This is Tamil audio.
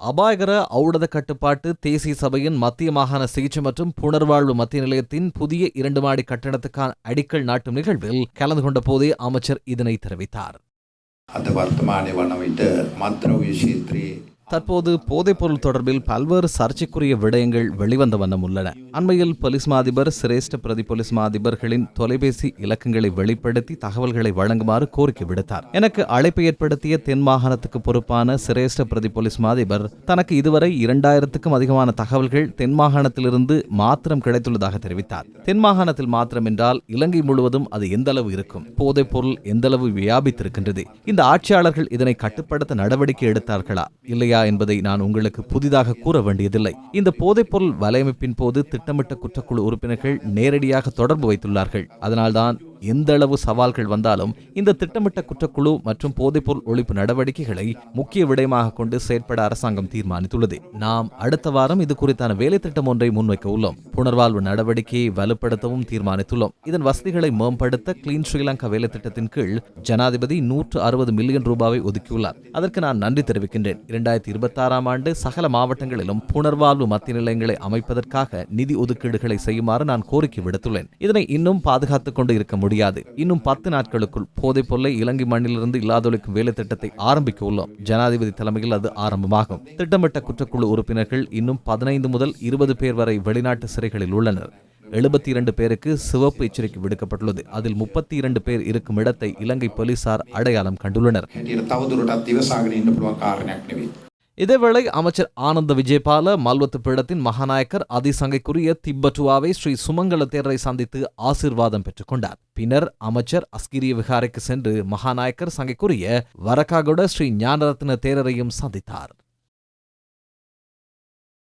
அபாயகர ஔடத கட்டுப்பாட்டு தேசிய சபையின் மத்திய மாகாண சிகிச்சை மற்றும் புனர்வாழ்வு மத்திய நிலையத்தின் புதிய இரண்டு மாடி கட்டணத்துக்கான அடிக்கல் நாட்டும் நிகழ்வில் கலந்து கொண்ட போதே அமைச்சர் இதனை தெரிவித்தார். தற்போது போதைப்பொருள் தொடர்பில் பல்வேறு சர்ச்சைக்குரிய விடயங்கள் வெளிவந்த வண்ணம் உள்ளன. அண்மையில் போலீஸ் மாதிபர் சிரேஷ்ட பிரதி போலீஸ் மா தொலைபேசி இலக்கங்களை வெளிப்படுத்தி தகவல்களை வழங்குமாறு கோரிக்கை விடுத்தார். எனக்கு அழைப்பு ஏற்படுத்திய தென் மாகாணத்துக்கு பொறுப்பான சிரேஷ்ட பிரதி போலீஸ் மாதிபர் தனக்கு இதுவரை இரண்டாயிரத்துக்கும் அதிகமான தகவல்கள் தென் மாகாணத்திலிருந்து மாத்திரம் கிடைத்துள்ளதாக தெரிவித்தார். தென் மாகாணத்தில் மாத்திரம் என்றால் இலங்கை முழுவதும் அது எந்தளவு இருக்கும்? போதைப்பொருள் எந்தளவு வியாபித்திருக்கின்றது? இந்த ஆட்சியாளர்கள் இதனை கட்டுப்படுத்த நடவடிக்கை எடுத்தார்களா? இல்லையா? என்பதை நான் உங்களுக்கு புதிதாக கூற வேண்டியதில்லை. இந்த போதைப்பொருள் வலையமைப்பின் போது திட்டமிட்ட குற்றக்குழு உறுப்பினர்கள் நேரடியாக தொடர்பு வைத்துள்ளார்கள். அதனால்தான் எந்த அளவு சவால்கள் வந்தாலும் இந்த திட்டமிட்ட குற்றக்குழு மற்றும் போதைப்பொருள் ஒழிப்பு நடவடிக்கைகளை முக்கிய விடயமாக கொண்டு செயற்பட அரசாங்கம் தீர்மானித்துள்ளது. நாம் அடுத்த வாரம் இது குறித்தான வேலை திட்டம் ஒன்றை முன்வைக்க உள்ளோம். புனர்வாழ்வு நடவடிக்கையை வலுப்படுத்தவும் தீர்மானித்துள்ளோம். இதன் வசதிகளை மேம்படுத்த கிளீன் ஸ்ரீலங்கா வேலை திட்டத்தின் கீழ் ஜனாதிபதி நூற்று அறுபது மில்லியன் ரூபாவை ஒதுக்கியுள்ளார். அதற்கு நான் நன்றி தெரிவிக்கின்றேன். இரண்டாயிரத்தி இருபத்தி ஆறாம் ஆண்டு சகல மாவட்டங்களிலும் புனர்வாழ்வு மத்திய நிலையங்களை அமைப்பதற்காக நிதி ஒதுக்கீடுகளை செய்யுமாறு நான் கோரிக்கை விடுத்துள்ளேன். இதனை இன்னும் பாதுகாத்துக் கொண்டு இருக்க முடியும். முடியாது. இன்னும் பத்து நாட்களுக்குள் போதைப் பொருளை இலங்கை மண்ணிலிருந்து இல்லாதொழிக்கும் வேலை திட்டத்தை ஆரம்பிக்க உள்ளோம். ஜனாதிபதி தலைமையில் அது ஆரம்பமாகும். திட்டமிட்ட குற்றக்குழு உறுப்பினர்கள் இன்னும் பதினைந்து முதல் இருபது பேர் வரை வெளிநாட்டு சிறைகளில் உள்ளனர். எழுபத்தி இரண்டு பேருக்கு சிவப்பு எச்சரிக்கை விடுக்கப்பட்டுள்ளது. அதில் முப்பத்தி இரண்டு பேர் இருக்கும் இடத்தை இலங்கை போலீசார் அடையாளம் கண்டுள்ளனர். இதேவேளை அமைச்சர் ஆனந்த விஜயபால மல்வத்து பீடத்தின் மகாநாயக்கர் அதிசங்கைக்குரிய திப்பட்டுவாவை ஸ்ரீ சுமங்கல தேரரை சந்தித்து ஆசீர்வாதம் பெற்றுக்கொண்டார் பின்னர் அமைச்சர் அஸ்கிரிய விகாரைக்கு சென்று மகாநாயக்கர் சங்கைக்குரிய வரக்காகொட ஸ்ரீ ஞானரத்ன தேரரையும் சந்தித்தார்.